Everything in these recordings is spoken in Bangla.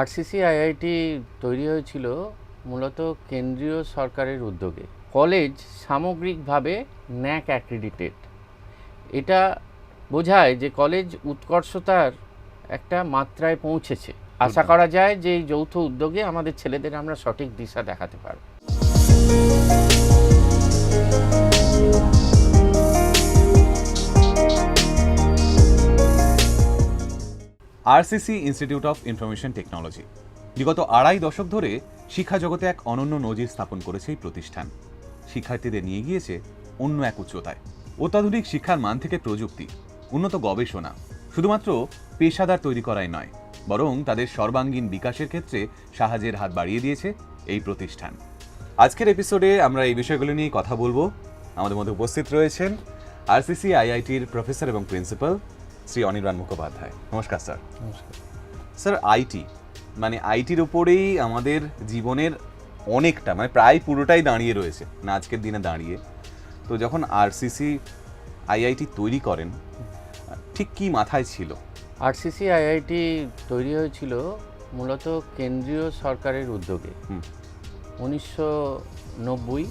আরসিসি আইআইটি তৈরি হয়েছিল মূলত কেন্দ্রীয় সরকারের উদ্যোগে। কলেজ সামগ্রিকভাবে ন্যাক অ্যাক্রিডিটেড। এটা বোঝায় যে কলেজ উৎকর্ষতার একটা মাত্রায় পৌঁছেছে। আশা করা যায় যে এই যৌথ উদ্যোগে আমাদের ছেলেদের আমরা সঠিক দিশা দেখাতে পারব। RCC institute of information technology. বিগত আড়াই দশক ধরে শিক্ষা জগতে এক অনন্য নজির স্থাপন করেছে এই প্রতিষ্ঠান। শিক্ষার্থীদের নিয়ে গিয়েছে অন্য এক উচ্চতায়। অত্যাধুনিক শিক্ষার মান থেকে প্রযুক্তি, উন্নত গবেষণা, শুধুমাত্র পেশাদার তৈরি করাই নয়, বরং তাদের সর্বাঙ্গীন বিকাশের ক্ষেত্রে সাহায্যের হাত বাড়িয়ে দিয়েছে এই প্রতিষ্ঠান। আজকের এপিসোডে আমরা এই বিষয়গুলো নিয়ে কথা বলব। আমাদের মধ্যে উপস্থিত রয়েছেন আরসিসি আইআইটির প্রফেসর এবং প্রিন্সিপাল শ্রী অনির্বাণ মুখোপাধ্যায়। নমস্কার স্যার। নমস্কার। স্যার আইটি মানে আইটির উপরেই আমাদের জীবনের অনেকটা মানে প্রায় পুরোটাই দাঁড়িয়ে রয়েছে না আজকের দিনে দাঁড়িয়ে। তো যখন আরসিসি আইআইটি তৈরি করেন ঠিক কি মাথায় ছিল? আরসিসি আইআইটি তৈরি হয়েছিল মূলত কেন্দ্রীয় সরকারের উদ্যোগে। উনিশশো নব্বই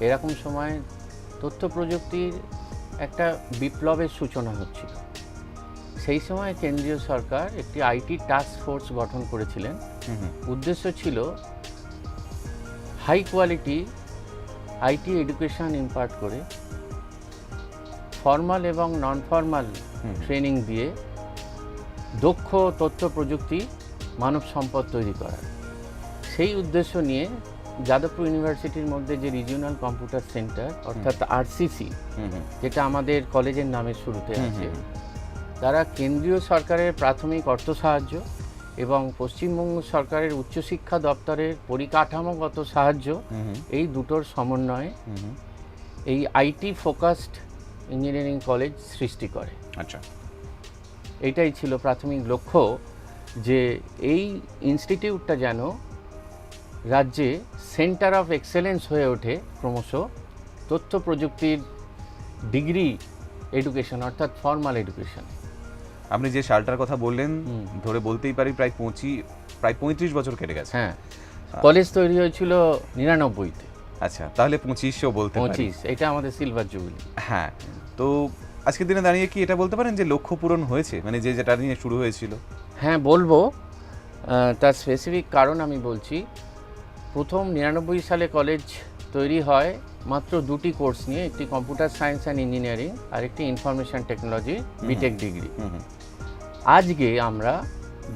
এরকম সময় তথ্য প্রযুক্তির একটা বিপ্লবের সূচনা হচ্ছিল। সেই সময় কেন্দ্রীয় সরকার একটি আইটি টাস্ক ফোর্স গঠন করেছিলেন। উদ্দেশ্য ছিল high quality IT education impart করে ফর্মাল এবং নন ফর্মাল ট্রেনিং দিয়ে দক্ষ তথ্য প্রযুক্তি মানব সম্পদ তৈরি করার। সেই উদ্দেশ্য নিয়ে যাদবপুর ইউনিভার্সিটির মধ্যে যে রিজিওনাল কম্পিউটার সেন্টার অর্থাৎ আরসিসি যেটা আমাদের কলেজের নামের শুরুতে আছে। তারা কেন্দ্রীয় সরকারের প্রাথমিক অর্থ সাহায্য এবং পশ্চিমবঙ্গ সরকারের উচ্চশিক্ষা দপ্তরের পরিকাঠামোগত সাহায্য এই দুটোর সমন্বয়ে। এই আইটি ফোকাসড ইঞ্জিনিয়ারিং কলেজ সৃষ্টি করে। আচ্ছা। এটাই ছিল প্রাথমিক লক্ষ্য যে এই ইনস্টিটিউটটা যেন রাজ্যে সেন্টার অফ এক্সেলেন্স হয়ে ওঠে ক্রমশ। তথ্য প্রযুক্তির ডিগ্রি এডুকেশন অর্থাৎ ফর্মাল এডুকেশন। আপনি যে সালটার কথা বললেন ধরে বলতেই পারি প্রায় পঁচিশ প্রায় পঁয়ত্রিশ বছর কেটে গেছে। হ্যাঁ। কলেজ তৈরি হয়েছিল নিরানব্বইতে। আচ্ছা তাহলে পঁচিশশো বলতে পঁচিশ এটা আমাদের সিলভার জুবিলি। হ্যাঁ তো আজকের দিনে দাঁড়িয়ে কি এটা বলতে পারেন যে লক্ষ্য পূরণ হয়েছে? মানে যে যেটা নিয়ে শুরু হয়েছিল। হ্যাঁ বলব। তার স্পেসিফিক কারণ আমি বলছি প্রথম নিরানব্বই সালে কলেজ তৈরি হয় মাত্র দুটি কোর্স নিয়ে একটি কম্পিউটার সায়েন্স অ্যান্ড ইঞ্জিনিয়ারিং আর একটি ইনফরমেশন টেকনোলজি বিটেক ডিগ্রি আজকে আমরা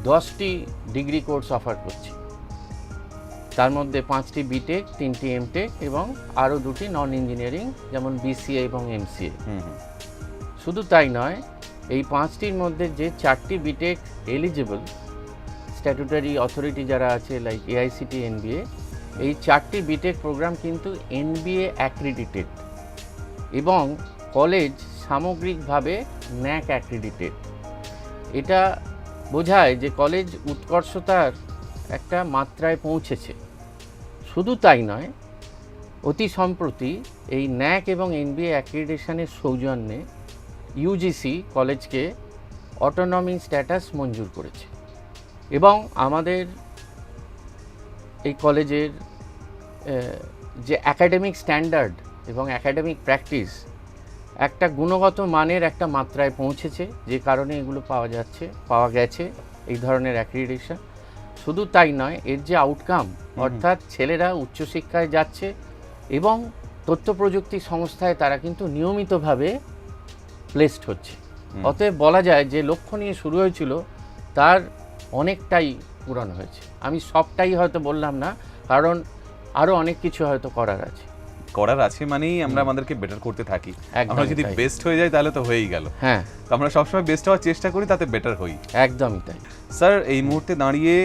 দশটি ডিগ্রি কোর্স অফার করছি। তার মধ্যে পাঁচটি বিটেক তিনটি এমটেক এবং আরও দুটি নন ইঞ্জিনিয়ারিং যেমন বিসিএ এবং এমসিএ শুধু তাই নয় এই পাঁচটির মধ্যে যে চারটি বিটেক এলিজিবল স্ট্যাটুটারি অথরিটি যারা আছে লাইক এআইসিটি এনবিএ এই চারটি বিটেক প্রোগ্রাম কিন্তু এনবিএ অ্যাক্রিডিটেড এবং কলেজ সামগ্রিকভাবে ন্যাক অ্যাক্রিডিটেড এটা বোঝায় যে কলেজ উৎকর্ষতার একটা মাত্রায় পৌঁছেছে। শুধু তাই নয়, অতি সম্প্রতি এই ন্যাক এবং এনবিএ অ্যাক্রিডেশনের সৌজন্যে ইউজিসি কলেজকে অটোনমি স্ট্যাটাস মঞ্জুর করেছে এবং আমাদের এই কলেজের যে অ্যাকাডেমিক স্ট্যান্ডার্ড এবং অ্যাকাডেমিক প্র্যাকটিস একটা গুণগত মানের একটা মাত্রায় পৌঁছেছে যে কারণে এগুলো পাওয়া যাচ্ছে পাওয়া গেছে এই ধরনের অ্যাক্রিডিটেশন শুধু তাই নয় এর যে আউটকাম অর্থাৎ ছেলেরা উচ্চশিক্ষায় যাচ্ছে এবং তথ্য প্রযুক্তি সংস্থায় তারা কিন্তু নিয়মিতভাবে প্লেসড হচ্ছে। অতএব বলা যায় যে লক্ষ্য নিয়ে শুরু হয়েছিল তার অনেকটাই পূরণ হয়েছে। আমি সবটাই হয়তো বললাম না কারণ আরও অনেক কিছু হয়তো করার আছে। করার আছে মানেই আমরা আমাদেরকে বেটার করতে থাকি। আমরা যদি বেস্ট হয়ে যাই তাহলে তো হয়েই গেল। হ্যাঁ। তো আমরা সবসময় বেস্ট হওয়ার চেষ্টা করি তাতে বেটার হই। একদমই তাই। স্যার এই মুহূর্তে দাঁড়িয়ে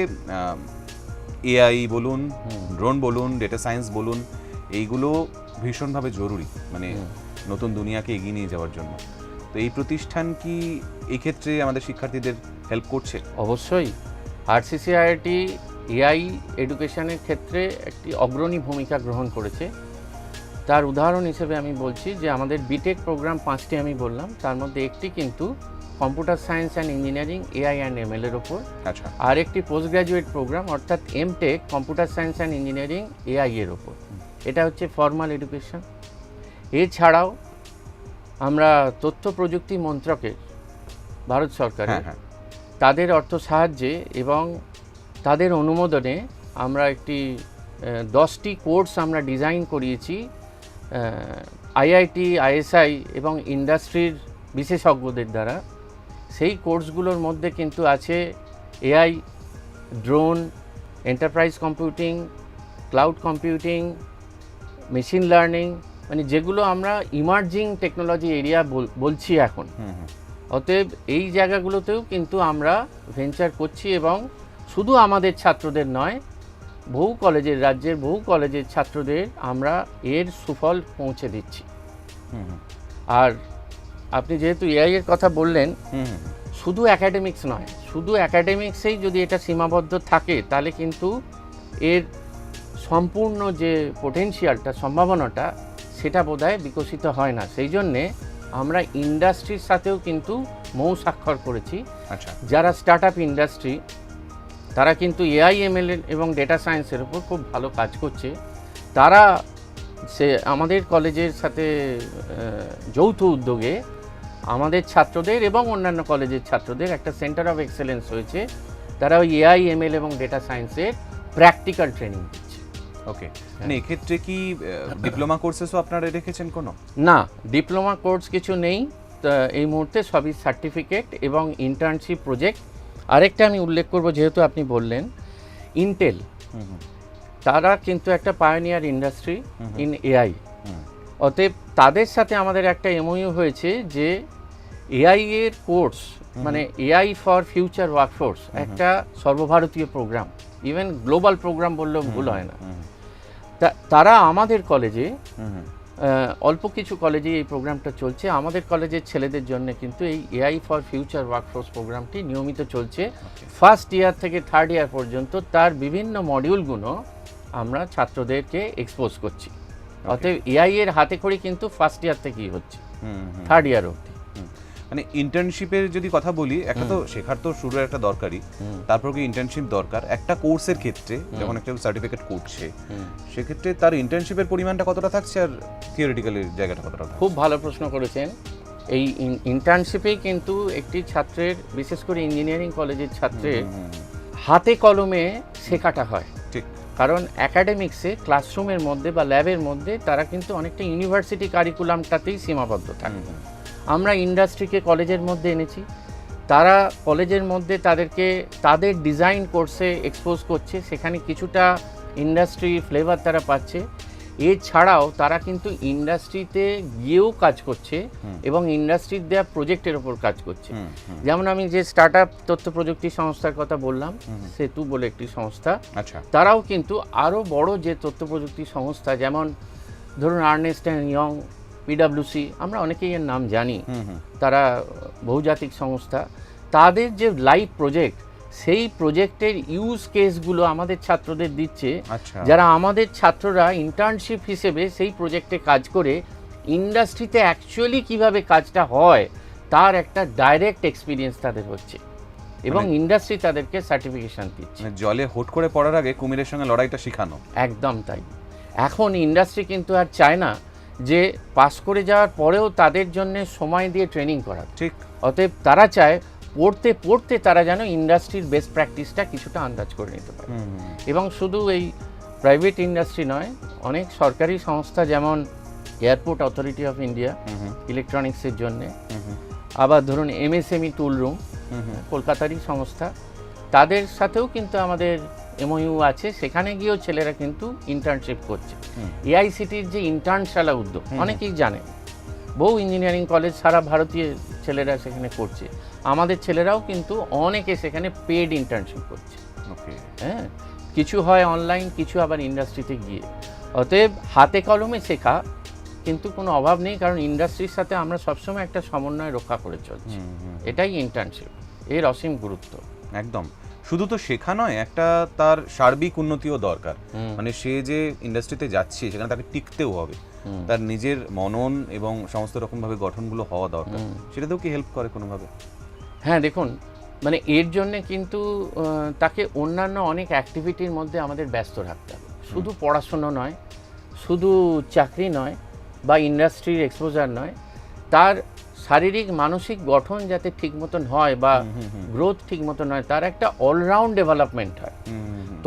এআই বলুন ড্রোন বলুন ডেটা সায়েন্স বলুন এইগুলো ভীষণভাবে জরুরি মানে নতুন দুনিয়াকে এগিয়ে নিয়ে যাওয়ার জন্য। তো এই প্রতিষ্ঠান কি এই ক্ষেত্রে আমাদের শিক্ষার্থীদের হেল্প করছে? অবশ্যই। আরসিসিআইটি এআই এডুকেশনের ক্ষেত্রে একটি অগ্রণী ভূমিকা গ্রহণ করেছে। তার উদাহরণ হিসেবে আমি বলছি যে আমাদের বিটেক প্রোগ্রাম পাঁচটি আমি বললাম। তার মধ্যে একটি কিন্তু computer science and engineering AI and ML এর ওপর। আচ্ছা। আর একটি পোস্ট গ্র্যাজুয়েট প্রোগ্রাম অর্থাৎ M tech computer science and engineering AI এর ওপর। এটা হচ্ছে ফর্মাল এডুকেশন এছাড়াও আমরা তথ্য প্রযুক্তি মন্ত্রকের ভারত সরকারের হ্যাঁ হ্যাঁ। তাদের অর্থ সাহায্যে এবং তাদের অনুমোদনে আমরা একটি দশটি কোর্স আমরা ডিজাইন করিয়েছি আইআইটি আইএসআই এবং ইন্ডাস্ট্রির বিশেষজ্ঞদের দ্বারা সেই কোর্সগুলোর মধ্যে কিন্তু আছে AI drone enterprise computing cloud computing machine learning মানে যেগুলো আমরা ইমার্জিং টেকনোলজি এরিয়া বলছি এখন। অতএব এই জায়গাগুলোতেও কিন্তু আমরা ভেঞ্চার করছি এবং শুধু আমাদের ছাত্রদের নয় বহু কলেজের রাজ্যের বহু কলেজের ছাত্রদের আমরা এর সুফল পৌঁছে দিচ্ছি। আর আপনি যেহেতু এআই এর কথা বললেন শুধু একাডেমিক্স নয় শুধু একাডেমিক্সেই যদি এটা সীমাবদ্ধ থাকে তাহলে কিন্তু এর সম্পূর্ণ যে পোটেনশিয়ালটা সম্ভাবনাটা সেটা বোধহয় বিকশিত হয় না। সেই জন্যে আমরা ইন্ডাস্ট্রির সাথেও কিন্তু মৌ স্বাক্ষর করেছি। আচ্ছা। যারা স্টার্ট আপ ইন্ডাস্ট্রি তারা কিন্তু এআই এমএল এবং ডেটা সায়েন্সের উপর খুব ভালো কাজ করছে। তারা সে আমাদের কলেজের সাথে যৌথ উদ্যোগে আমাদের ছাত্রদের এবং অন্যান্য কলেজের ছাত্রদের একটা সেন্টার অফ এক্সেলেন্স হয়েছে। তারা ওই এআই এমএল এবং ডেটা সায়েন্সের প্র্যাকটিক্যাল ট্রেনিং দিচ্ছে। ওকে মানে এক্ষেত্রে কি ডিপ্লোমা কোর্সেসও আপনারা রেখেছেন কোনো? না ডিপ্লোমা কোর্স কিছু নেই। তা এই মুহূর্তে সবই সার্টিফিকেট এবং ইন্টার্নশিপ প্রজেক্ট আরেকটা আমি উল্লেখ করব যেহেতু আপনি বললেন ইন্টেল তারা কিন্তু একটা পায়োনিয়ার ইন্ডাস্ট্রি। ইন এআই অতএব তাদের সাথে আমাদের একটা এমওইউ হয়েছে যে এআই এর কোর্স মানে এআই ফর ফিউচার ওয়ার্কফোর্স একটা সর্বভারতীয় প্রোগ্রাম ইভেন গ্লোবাল প্রোগ্রাম বললেও ভুল হয় না। তা- তারা আমাদের কলেজে অল্প কিছু কলেজে এই প্রোগ্রামটা চলছে। আমাদের কলেজের ছেলেদের জন্য কিন্তু এই এআই ফর ফিউচার ওয়ার্কফোর্স প্রোগ্রামটি নিয়মিত চলছে। ফার্স্ট ইয়ার থেকে থার্ড ইয়ার পর্যন্ত তার বিভিন্ন মডিউলগুলো আমরা ছাত্রদেরকে এক্সপোজ করছি। অতএব এআই এর হাতে খড়ি কিন্তু ফার্স্ট ইয়ার থেকেই হচ্ছে। থার্ড ইয়ার অবধি। মানে ইন্টার্নশিপের যদি কথা বলি একটা তো শেখার তো শুরু একটা দরকারই। তারপর কি ইন্টার্নশিপ দরকার? একটা কোর্সের ক্ষেত্রে যখন একটা সার্টিফিকেট করছে সেক্ষেত্রে তার ইন্টার্নশিপের পরিমাণটা কতটা থাকছে আর থিওরিটিক্যালের জায়গাটা কতটা খুব ভালো প্রশ্ন করেছেন। এই ইন্টার্নশিপেই কিন্তু একটি ছাত্রের বিশেষ করে ইঞ্জিনিয়ারিং কলেজের ছাত্রের। হাতে কলমে শেখাটা হয়। ঠিক। কারণ একাডেমিক্সে ক্লাসরুমের মধ্যে বা ল্যাবের মধ্যে তারা কিন্তু অনেকটা ইউনিভার্সিটি কারিকুলামটাতেই সীমাবদ্ধ থাকে। আমরা ইন্ডাস্ট্রিকে কলেজের মধ্যে এনেছি। তারা কলেজের মধ্যে তাদেরকে তাদের ডিজাইন কোর্সে এক্সপোজ করছে। সেখানে কিছুটা ইন্ডাস্ট্রি ফ্লেভার তারা পাচ্ছে। এছাড়াও তারা কিন্তু ইন্ডাস্ট্রিতে গিয়েও কাজ করছে এবং ইন্ডাস্ট্রির দেওয়া প্রজেক্টের ওপর কাজ করছে। যেমন আমি যে স্টার্ট আপ তথ্য প্রযুক্তি সংস্থার কথা বললাম সেতু বলে একটি সংস্থা। আচ্ছা। তারাও কিন্তু আরও বড় যে তথ্য প্রযুক্তি সংস্থা যেমন ধরুন আর্নেস্ট অ্যান্ড ইয়ং পিডাব্লিউসি আমরা অনেকেই এর নাম জানি। তারা বহুজাতিক সংস্থা। তাদের যে লাইভ প্রজেক্ট সেই প্রজেক্টের ইউজ কেসগুলো আমাদের ছাত্রদের দিচ্ছে। আচ্ছা। যারা আমাদের ছাত্ররা ইন্টার্নশিপ হিসেবে সেই প্রজেক্টে কাজ করে ইন্ডাস্ট্রিতে অ্যাকচুয়ালি কীভাবে কাজটা হয় তার একটা ডাইরেক্ট এক্সপিরিয়েন্স তাদের হচ্ছে। এবং মানে- ইন্ডাস্ট্রি তাদেরকে সার্টিফিকেশন দিচ্ছে। মানে জলে হুট করে পড়ার আগে কুমিরের সঙ্গে লড়াইটা শেখানো। একদম তাই। এখন ইন্ডাস্ট্রি কিন্তু আর চায় না। যে পাস করে যাওয়ার পরেও তাদের জন্য সময় দিয়ে ট্রেনিং করা। ঠিক। অতএব তারা চায় পড়তে পড়তে তারা যেন ইন্ডাস্ট্রির বেস্ট প্র্যাকটিসটা কিছুটা আন্দাজ করে নিতে পারে। এবং শুধু এই প্রাইভেট ইন্ডাস্ট্রি নয় অনেক সরকারি সংস্থা যেমন এয়ারপোর্ট অথরিটি অফ ইন্ডিয়া ইলেকট্রনিক্সের জন্যে আবার ধরুন এমএসএমই টুল রুম। কলকাতারই সংস্থা তাদের সাথেও কিন্তু আমাদের এমওইউ আছে সেখানে গিয়েও ছেলেরা কিন্তু ইন্টার্নশিপ করছে। এআইসিটির যে ইন্টার্নশালা উদ্যোগ অনেকেই জানে। বহু ইঞ্জিনিয়ারিং কলেজ সারা ভারতীয় ছেলেরা সেখানে করছে। আমাদের ছেলেরাও কিন্তু অনেকে সেখানে পেড ইন্টার্নশিপ করছে। হ্যাঁ কিছু হয় অনলাইন কিছু আবার ইন্ডাস্ট্রিতে গিয়ে। অতএব হাতে কলমে শেখা কিন্তু কোনো অভাব নেই কারণ ইন্ডাস্ট্রির সাথে আমরা সবসময় একটা সমন্বয় রক্ষা করে চলছি। এটাই ইন্টার্নশিপ এর অসীম গুরুত্ব। একদম। শুধু তো শেখা নয় একটা তার সার্বিক উন্নতিও দরকার। মানে সে যে ইন্ডাস্ট্রিতে যাচ্ছে সেখানে তাকে টিকতেও হবে। তার নিজের মনন এবং সমস্ত রকম ভাবে গঠনগুলো হওয়া দরকার। সেটাতেও কি হেল্প করে কোনোভাবে। হ্যাঁ দেখুন মানে এর জন্যে কিন্তু তাকে অন্যান্য অনেক অ্যাক্টিভিটির মধ্যে আমাদের ব্যস্ত রাখতে হবে। শুধু পড়াশুনো নয় শুধু চাকরি নয় বা ইন্ডাস্ট্রির এক্সপোজার নয় তার শারীরিক মানসিক গঠন যাতে ঠিক মতন হয় বা গ্রোথ ঠিক মতন হয় তার একটা অলরাউন্ড ডেভেলপমেন্ট হয়।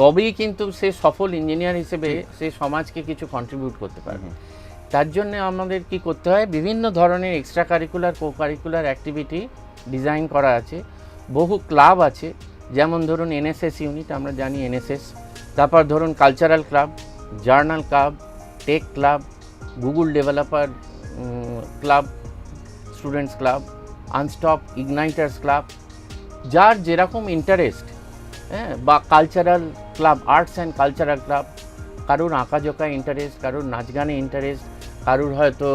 তবেই কিন্তু সে সফল ইঞ্জিনিয়ার হিসেবে সে সমাজকে কিছু কন্ট্রিবিউট করতে পারবে। তার জন্য আমাদের কি করতে হয় বিভিন্ন ধরনের extra curricular co curricular activity design করা আছে। বহু ক্লাব আছে যেমন ধরুন এনএসএস ইউনিট আমরা জানি এনএসএস তারপর ধরুন cultural club journal club tech club Google developer club students club unstop igniters club যার যেরকম ইন্টারেস্ট হ্যাঁ বা cultural club arts and cultural club কারোর আঁকাঝোঁকা ইন্টারেস্ট কারোর নাচ গানে ইন্টারেস্ট কারোর হয়তো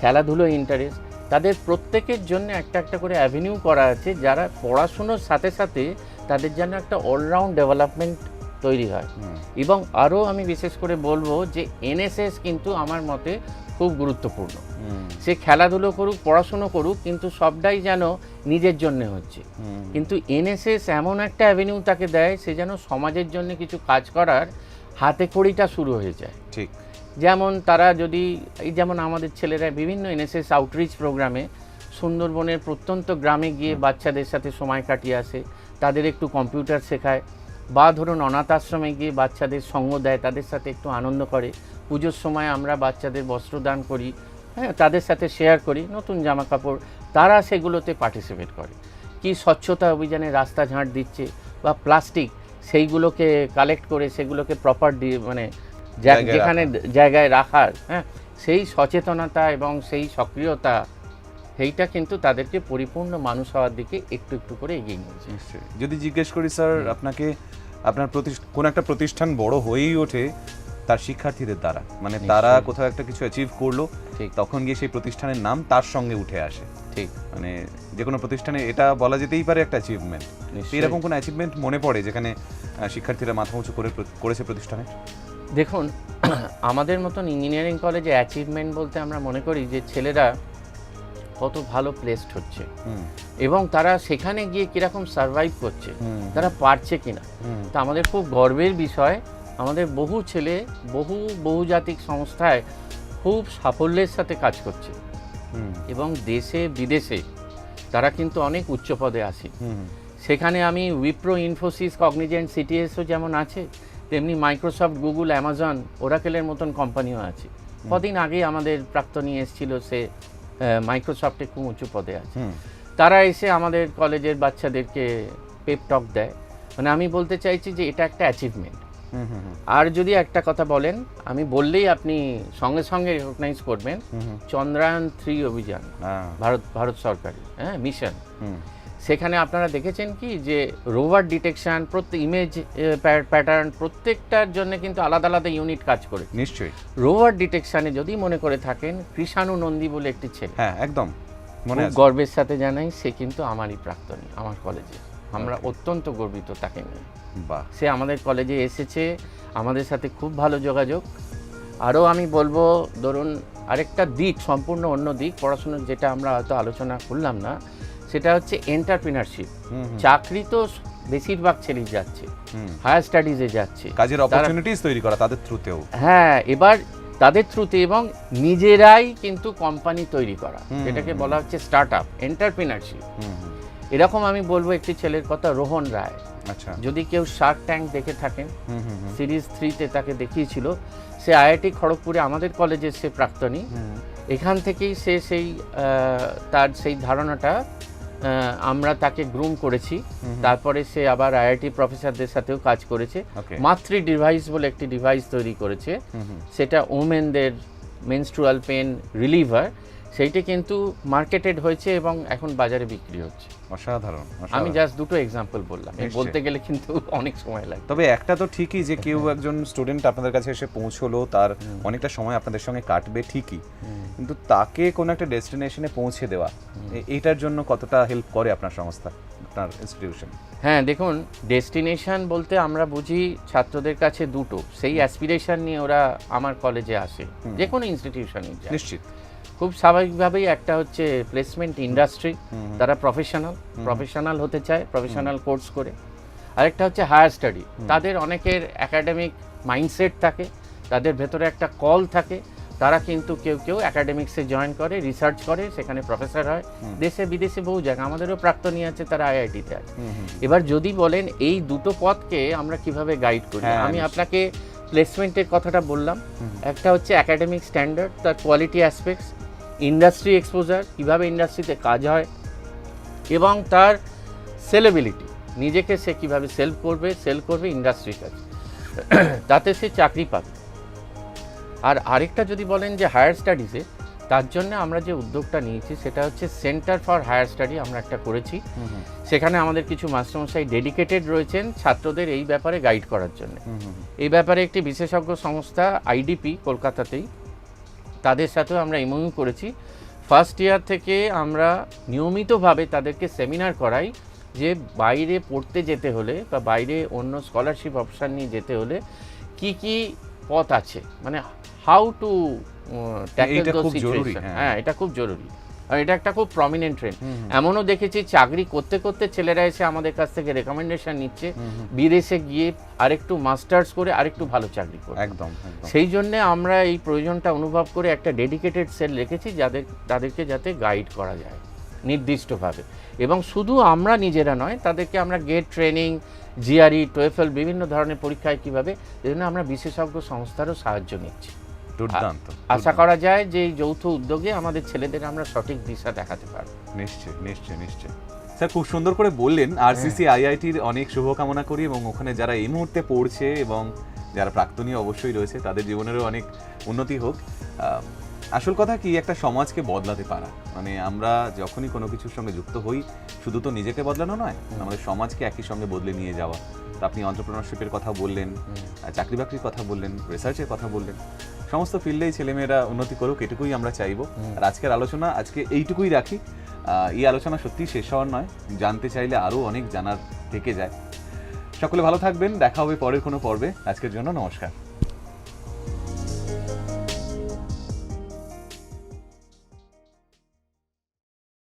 খেলাধুলো ইন্টারেস্ট তাদের প্রত্যেকের জন্য একটা একটা করে অ্যাভিনিউ করা আছে যারা পড়াশুনোর সাথে সাথে তাদের জন্য একটা অলরাউন্ড ডেভেলপমেন্ট তৈরি হয়। এবং আরও আমি বিশেষ করে বলব যে এনএসএস কিন্তু আমার মতে খুব গুরুত্বপূর্ণ। সে খেলাধুলো করুক পড়াশুনো করুক কিন্তু সবটাই যেন নিজের জন্য হচ্ছে। কিন্তু এনএসএস এমন একটা অ্যাভিনিউ তাকে দেয় সে যেন সমাজের জন্য কিছু কাজ করার হাতে খড়িটা শুরু হয়ে যায়। ঠিক। যেমন তারা যদি এই যেমন আমাদের ছেলেরা বিভিন্ন এনএসএস আউটরিচ প্রোগ্রামে সুন্দরবনের প্রত্যন্ত গ্রামে গিয়ে বাচ্চাদের সাথে সময় কাটিয়ে আসে তাদের একটু কম্পিউটার শেখায় বা ধরুন অনাথ আশ্রমে গিয়ে বাচ্চাদের সঙ্গ দেয় তাদের সাথে একটু আনন্দ করে। পুজোর সময় আমরা বাচ্চাদের বস্ত্রদান করি হ্যাঁ তাদের সাথে শেয়ার করি নতুন জামা কাপড় তারা সেগুলোতে পার্টিসিপেট করে। কি স্বচ্ছতা অভিযানে রাস্তা ঝাঁট দিচ্ছে বা প্লাস্টিক সেইগুলোকে কালেক্ট করে সেগুলোকে প্রপার দিয়ে মানে যেখানে জায়গায় রাখার হ্যাঁ সেই সচেতনতা এবং সেই সক্রিয়তা সেইটা কিন্তু তাদেরকে পরিপূর্ণ মানুষ হওয়ার দিকে একটু একটু করে এগিয়ে নিয়েছে নিশ্চয়ই। যদি জিজ্ঞেস করি স্যার আপনাকে আপনার কোন একটা প্রতিষ্ঠান বড় হয়েই ওঠে তার শিক্ষার্থীদের দ্বারা। মানে তারা কোথাও একটা কিছু অ্যাচিভ করল ঠিক। তখন গিয়ে সেই প্রতিষ্ঠানের নাম তার সঙ্গে উঠে আসে। ঠিক। মানে যে কোনো প্রতিষ্ঠানে এটা বলা যেতেই পারে একটা অ্যাচিভমেন্ট। এরকম কোনো অ্যাচিভমেন্ট মনে পড়ে যেখানে শিক্ষার্থীরা মাথা উঁচু করে করেছে প্রতিষ্ঠানে? দেখুন আমাদের মতন ইঞ্জিনিয়ারিং কলেজে অ্যাচিভমেন্ট বলতে আমরা মনে করি যে ছেলেরা কত ভালো প্লেসড হচ্ছে। এবং তারা সেখানে গিয়ে কীরকম সার্ভাইভ করছে তারা পারছে কিনা। তা আমাদের খুব গর্বের বিষয় আমাদের বহু ছেলে বহু বহুজাতিক সংস্থায় খুব সাফল্যের সাথে কাজ করছে। এবং দেশে বিদেশে তারা কিন্তু অনেক উচ্চ পদে আসে সেখানে আমি উইপ্রো ইনফোসিস কগনিজেন্ট সিটিএসও যেমন আছে তেমনি মাইক্রোসফট গুগল অ্যামাজন ওরাকেলের মতন কোম্পানিও আছে। কদিন আগে আমাদের প্রাক্তনী এসেছিল সে মাইক্রোসফটে খুব উঁচু পদে আছে। তারা এসে আমাদের কলেজের বাচ্চাদেরকে পেপ টক দেয়। মানে আমি বলতে চাইছি যে এটা একটা অ্যাচিভমেন্ট আর যদি একটা কথা বলেন আমি বললেই আপনি সঙ্গে সঙ্গে রেকগনাইজ করবেন চন্দ্রায়ন থ্রি অভিযান হ্যাঁ, ভারত ভারত সরকারের হ্যাঁ মিশন সেখানে আপনারা দেখেছেন কি যে রোভার ডিটেকশন প্রত্যেক ইমেজ প্যাটার্ন প্রত্যেকটার জন্য কিন্তু আলাদা আলাদা ইউনিট কাজ করে। নিশ্চয়ই। রোভার ডিটেকশনে যদি মনে করে থাকেন কৃষাণু নন্দী বলে একটি ছেলে। হ্যাঁ একদম। মনে গর্বের সাথে জানাই সে কিন্তু আমারই প্রাক্তনী আমার কলেজে আমরা অত্যন্ত গর্বিত তাকে নিয়ে। বাহ। সে আমাদের কলেজে এসেছে আমাদের সাথে খুব ভালো যোগাযোগ। আরও আমি বলব ধরুন আরেকটা দিক সম্পূর্ণ অন্য দিক পড়াশোনার যেটা আমরা হয়তো আলোচনা করলাম না সেটা হচ্ছে এন্টারপ্রিনারশিপ চাকরি তো বেশিরভাগ ছেলেই যাচ্ছে। হায়ার স্টাডিজে যাচ্ছে। কাজের অপরচুনিটিস তৈরি করা তাদের থ্রুতেও হ্যাঁ এবার তাদের থ্রুতে এবং নিজেরাই কিন্তু কোম্পানি তৈরি করা। এটাকে বলা হচ্ছে স্টার্ট আপ এন্টারপ্রিনারশিপ এরকম আমি বলব একটি ছেলের কথা রোহন রায়। আচ্ছা। যদি কেউ শার্ক ট্যাঙ্ক দেখে থাকেন হুম, হুম, হুম, সিরিজ থ্রিতে তাকে দেখিয়েছিল সে আইআইটি খড়গপুরে আমাদের কলেজের সে প্রাক্তনী। এখান থেকেই সে সেই তার সেই ধারণাটা আমরা তাকে গ্রুম করেছি। তারপরে সে আবার আইআইটি প্রফেসরদের সাথেও কাজ করেছে। মাতৃ ডিভাইস বলে একটি ডিভাইস তৈরি করেছে। সেটা ওমেনদের মেনস্ট্রুয়াল পেন রিলিভার সেইটা কিন্তু মার্কেটেড হয়েছে এবং এখন বাজারে বিক্রি হচ্ছে। অসাধারণ আমি জাস্ট দুটো এক্সাম্পল বললাম। বলতে গেলে কিন্তু অনেক সময় লাগে তবে একটা তো ঠিকই যে কেউ একজন স্টুডেন্ট আপনাদের কাছে এসে পৌঁছলো তার অনেকটা সময় আপনাদের সঙ্গে কাটবে ঠিকই। কিন্তু তাকে কোনো একটা ডেস্টিনেশনে পৌঁছে দেওয়া এ- এইটার জন্য কতটা হেল্প করে আপনার সংস্থা আপনার ইনস্টিটিউশন হ্যাঁ দেখুন ডেস্টিনেশন বলতে আমরা বুঝি ছাত্রদের কাছে দুটো। সেই অ্যাসপিরেশন নিয়ে ওরা আমার কলেজে আসে। যে কোনো ইনস্টিটিউশনে নিশ্চিত। খুব স্বাভাবিকভাবেই একটা হচ্ছে প্লেসমেন্ট ইন্ডাস্ট্রি তারা প্রফেশনাল প্রফেশনাল হতে চায় প্রফেশনাল কোর্স করে। আরেকটা হচ্ছে হায়ার স্টাডি তাদের অনেকের একাডেমিক মাইন্ডসেট থাকে তাদের ভেতরে একটা কল থাকে তারা কিন্তু কেউ কেউ একাডেমিক্সে জয়েন করে রিসার্চ করে সেখানে প্রফেসর হয়। দেশে বিদেশে বহু জায়গা আমাদেরও প্রাক্তনী আছে তারা আইআইটিতে আছে। এবার যদি বলেন এই দুটো পথকে আমরা কীভাবে গাইড করি? হ্যাঁ, আমি আপনাকে প্লেসমেন্টের কথাটা বললাম। একটা হচ্ছে একাডেমিক স্ট্যান্ডার্ড তার কোয়ালিটি অ্যাসপেক্টস ইন্ডাস্ট্রি এক্সপোজার কীভাবে ইন্ডাস্ট্রিতে কাজ হয় এবং তার সেলেবিলিটি নিজেকে সে কীভাবে সেল করবে সেল করবে ইন্ডাস্ট্রির কাছে। তাতে সে চাকরি পাবে। আর আরেকটা যদি বলেন যে হায়ার স্টাডিজে তার জন্য আমরা যে উদ্যোগটা নিয়েছি সেটা হচ্ছে সেন্টার ফর হায়ার স্টাডি আমরা একটা করেছি। সেখানে আমাদের কিছু মাস্টারমশাই ডেডিকেটেড রয়েছেন ছাত্রদের এই ব্যাপারে গাইড করার জন্য। এই ব্যাপারে একটি বিশেষজ্ঞ সংস্থা আইডিপি কলকাতাতেই। তাদের সাথেও আমরা এমইউ করেছি। ফার্স্ট ইয়ার থেকে আমরা নিয়মিতভাবে তাদেরকে সেমিনার করাই যে বাইরে পড়তে যেতে হলে বা বাইরে অন্য স্কলারশিপ অপশান নিয়ে যেতে হলে কি কি পথ আছে? মানে হাউ টু হ্যাঁ। হ্যাঁ এটা খুব জরুরি। আর এটা একটা খুব প্রমিনেন্ট ট্রেন্ড। এমনও দেখেছি চাকরি করতে করতে ছেলেরা এসে আমাদের কাছ থেকে রেকমেন্ডেশন নিচ্ছে। বিদেশে গিয়ে আরেকটু মাস্টার্স করে আরেকটু ভালো চাকরি করে একদম একদম। সেই জন্যে আমরা এই প্রয়োজনটা অনুভব করে একটা ডেডিকেটেড সেল রেখেছি যাদের তাদেরকে যাতে গাইড করা যায় নির্দিষ্টভাবে। এবং শুধু আমরা নিজেরা নয় তাদেরকে আমরা গেট ট্রেনিং জিআরই টোয়েফেল বিভিন্ন ধরনের পরীক্ষায় কীভাবে এই জন্য আমরা বিশেষজ্ঞ সংস্থারও সাহায্য নিচ্ছি। দুর্দান্ত আশা করা যায় যে এই যৌথ উদ্যোগে আমাদের ছেলেদের আমরা সঠিক দিশা দেখাতে পারব। নিশ্চয় নিশ্চয় নিশ্চয় স্যার খুব সুন্দর করে বললেন আরসিসি আইআইটির অনেক শুভকামনা করি এবং ওখানে যারা এই মুহূর্তে পড়ছে এবং যারা প্রাক্তনী অবশ্যই রয়েছে তাদের জীবনেরও অনেক উন্নতি হোক। আসল কথা কি একটা সমাজকে বদলাতে পারা। মানে আমরা যখনই কোনো কিছুর সঙ্গে যুক্ত হই শুধু তো নিজেকে বদলানো নয় আমাদের সমাজকে একই সঙ্গে বদলে নিয়ে যাওয়া। তো আপনি অন্টারপ্রেনারশিপের কথা বললেন চাকরি বাকরির কথা বললেন রিসার্চের কথা বললেন সমস্ত ফিল্ডেই ছেলেমেয়েরা উন্নতি করুক এটুকুই আমরা চাইব। আর আজকের আলোচনা আজকে এইটুকুই রাখি। এই আলোচনা সত্যিই শেষ হওয়ার নয় জানতে চাইলে আরও অনেক জানার থেকে যায়। সকলে ভালো থাকবেন দেখা হবে পরের কোনো পর্বে। আজকের জন্য নমস্কার।